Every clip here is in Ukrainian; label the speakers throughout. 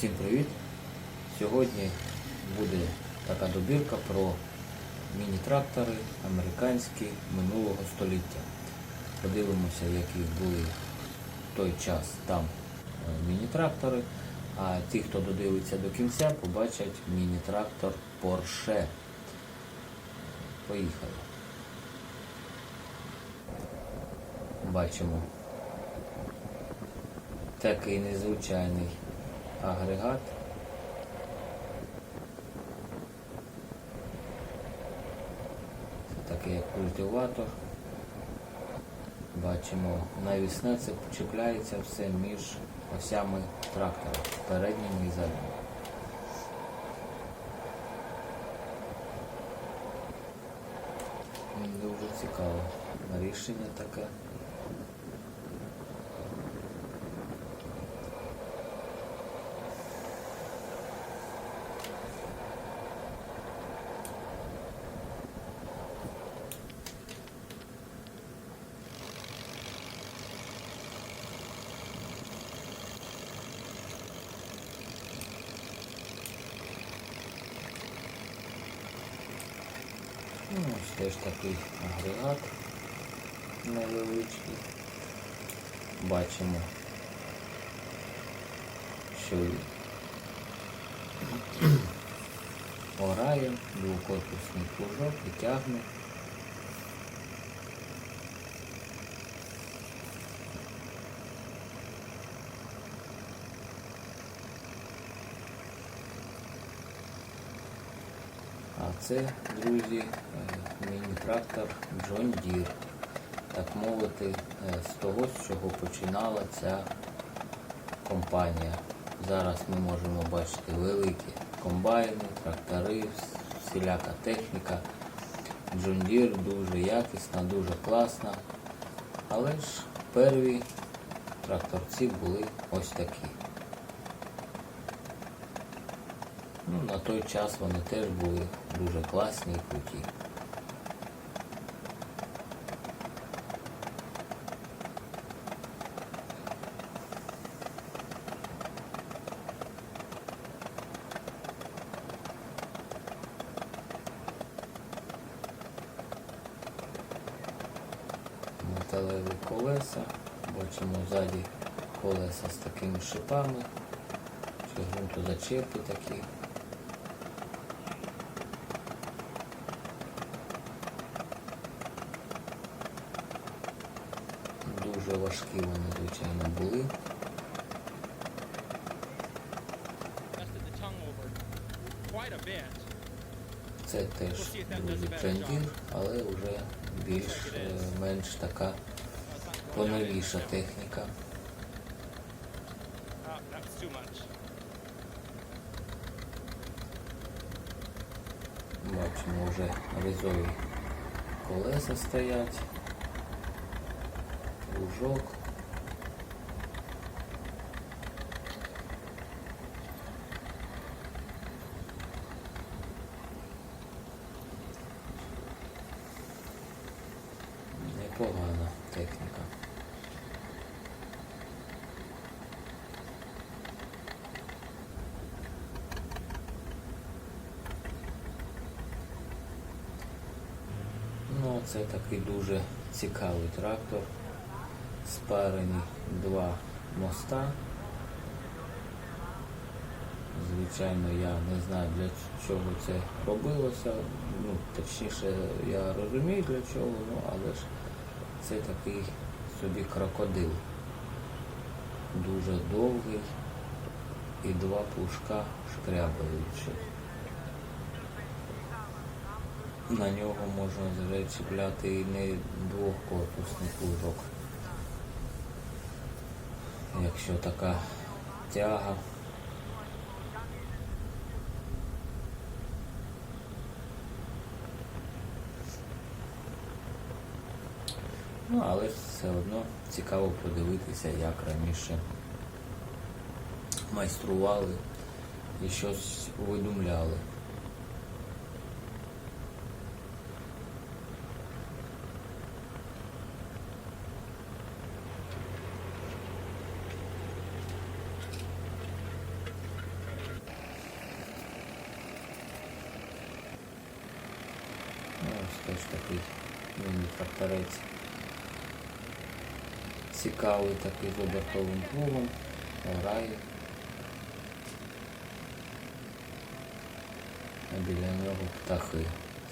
Speaker 1: Всім привіт! Сьогодні буде така добірка про міні-трактори американські минулого століття. Подивимося, які були в той час там е, міні-трактори, а ті, хто додивиться до кінця, побачать міні-трактор Porsche. Поїхали. Бачимо такий незвичайний агрегат. Такий як культиватор. Бачимо, навісне це чіпляється все між осями трактора, передніми і задніми. М, Дуже цікаве рішення таке. Ну, теж такий агрегат невеличкий. Бачимо, що орає, двокорпусний плужок і тягне. Це, друзі, е, міні-трактор John Deere. Так мовити, е, з того, з чого починала ця компанія. Зараз ми можемо бачити великі комбайни, трактори, всіляка техніка. John Deere дуже якісна, дуже класна. Але ж перві тракторці були ось такі. Ну, на той час вони теж були дуже класні і круті. Металеві колеса, бачимо ззаді колеса з такими шипами, чи ґрунтозачепи такі. Дуже важкі вони, звичайно, були. Це теж друзі трендір, але вже більш-менш така
Speaker 2: not going
Speaker 1: поновіша техніка. Бачимо, вже різові колеса стоять, лужок. Непогана техніка. Ну, це такий дуже цікавий трактор. Спарені два моста. Звичайно, я не знаю для чого це робилося. Ну, точніше, я розумію для чого, ну, але ж це такий собі крокодил. Дуже довгий і два пушка шкрябають щось. На нього можна вже чіпляти і не двохкорпусний плужок. Якщо така тяга. Ну, але все одно цікаво подивитися, як раніше майстрували і щось видумляли. теж такий міні-тракторець. Цікавий такий з обертовим плугом, грає. А біля нього птахи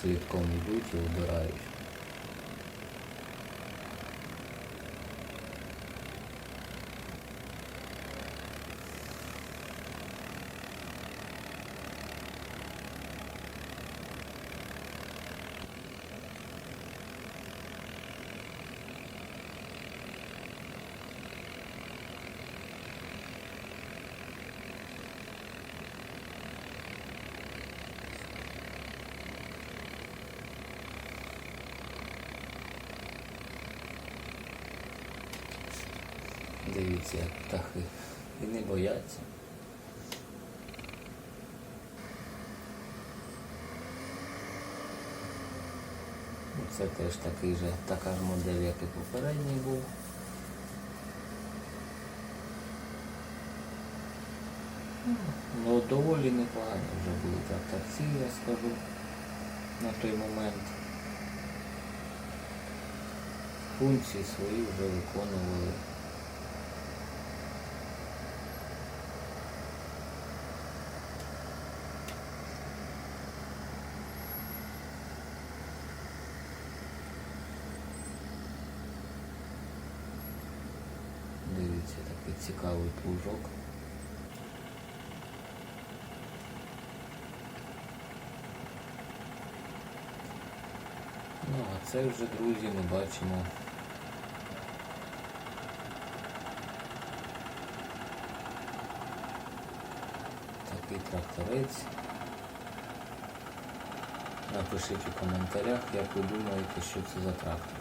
Speaker 1: слідком йдуть і вбирають. Дивіться, як птахи. І не бояться. Ну, Це теж такий же, така ж модель, як і попередній був. Ну, доволі непогані вже були тракторці, я скажу, на той момент. Функції свої вже виконували. Дивіться, такий цікавий плужок. Ну, а це вже, друзі, ми бачимо. Такий тракторець. Напишіть у коментарях, як ви думаєте, що це за трактор.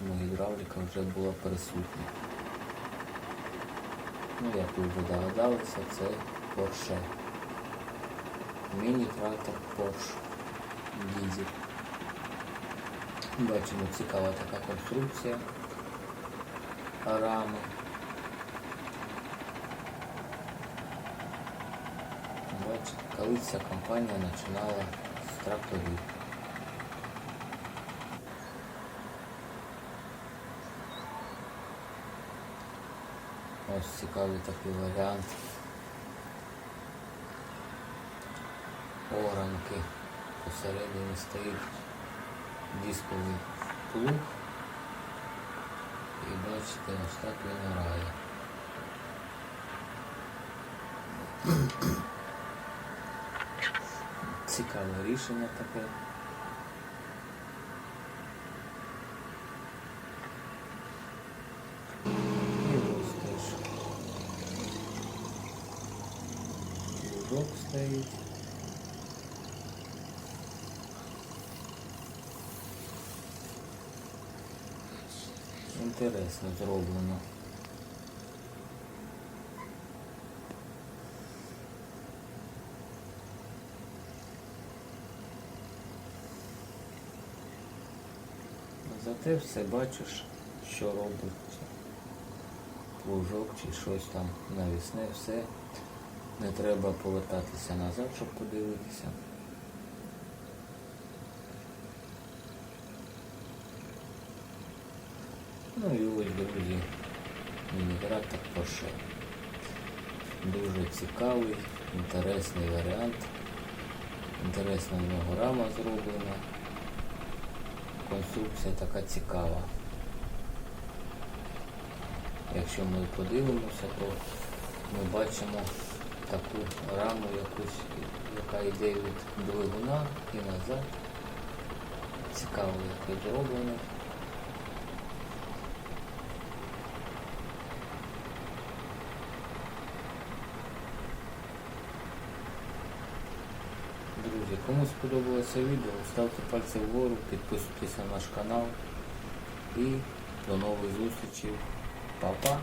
Speaker 1: Бачимо, гідравліка вже була присутня. Ну, як ви вже догадалися, це Porsche. Міні-трактор Porsche Дізель. Бачимо цікава така конструкція. Рами. Бачите, колись ця компанія починала з тракторів. Ось цікавий такий варіант. Оранки. Посередині стоїть дисковий плуг. І бачите, ось так він грає. Цікаве рішення таке. І ось теж плужок стоїть. Інтересно зроблено. Зате все бачиш, що робить плужок чи щось там навісне, все. Не треба повертатися назад, щоб подивитися. Ну і ось, друзі, міні-трактор Porsche. Дуже цікавий, інтересний варіант. Інтересна в нього рама зроблена. Конструкція така цікава. Якщо ми подивимося, то ми бачимо таку раму якусь, яка йде від двигуна і назад. Цікаво, як зроблено. Друзі, кому сподобалося відео, ставте пальці вгору, підписуйтесь на наш канал і до нових зустрічей. Па-па!